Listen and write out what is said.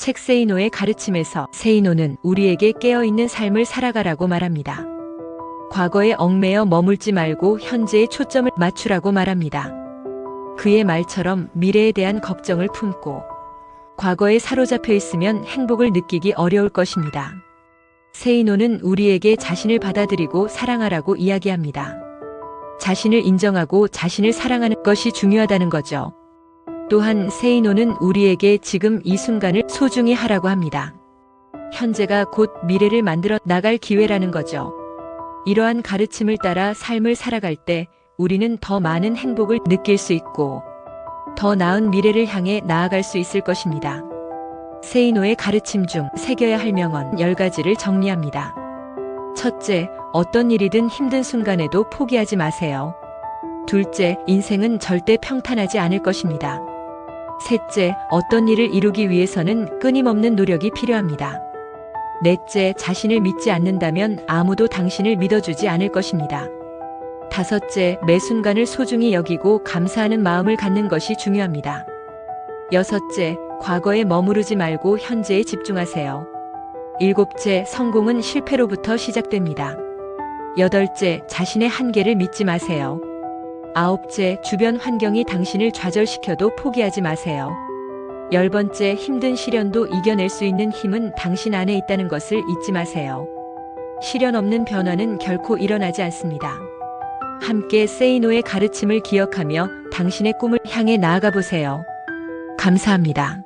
책 세이노의 가르침에서 세이노는 우리에게 깨어있는 삶을 살아가라고 말합니다. 과거에 얽매여 머물지 말고 현재에 초점을 맞추라고 말합니다. 그의 말처럼 미래에 대한 걱정을 품고 과거에 사로잡혀 있으면 행복을 느끼기 어려울 것입니다. 세이노는 우리에게 자신을 받아들이고 사랑하라고 이야기합니다. 자신을 인정하고 자신을 사랑하는 것이 중요하다는 거죠. 또한 세이노는 우리에게 지금 이 순간을 소중히 하라고 합니다. 현재가 곧 미래를 만들어 나갈 기회라는 거죠. 이러한 가르침을 따라 삶을 살아갈 때 우리는 더 많은 행복을 느낄 수 있고 더 나은 미래를 향해 나아갈 수 있을 것입니다. 세이노의 가르침 중 새겨야 할 명언 10가지를 정리합니다. 첫째, 어떤 일이든 힘든 순간에도 포기하지 마세요. 둘째, 인생은 절대 평탄하지 않을 것입니다. 셋째, 어떤 일을 이루기 위해서는 끊임없는 노력이 필요합니다. 넷째, 자신을 믿지 않는다면 아무도 당신을 믿어주지 않을 것입니다. 다섯째, 매 순간을 소중히 여기고 감사하는 마음을 갖는 것이 중요합니다. 여섯째, 과거에 머무르지 말고 현재에 집중하세요. 일곱째, 성공은 실패로부터 시작됩니다. 여덟째, 자신의 한계를 믿지 마세요. 아홉째, 주변 환경이 당신을 좌절시켜도 포기하지 마세요. 열 번째, 힘든 시련도 이겨낼 수 있는 힘은 당신 안에 있다는 것을 잊지 마세요. 시련 없는 변화는 결코 일어나지 않습니다. 함께 세이노의 가르침을 기억하며 당신의 꿈을 향해 나아가 보세요. 감사합니다.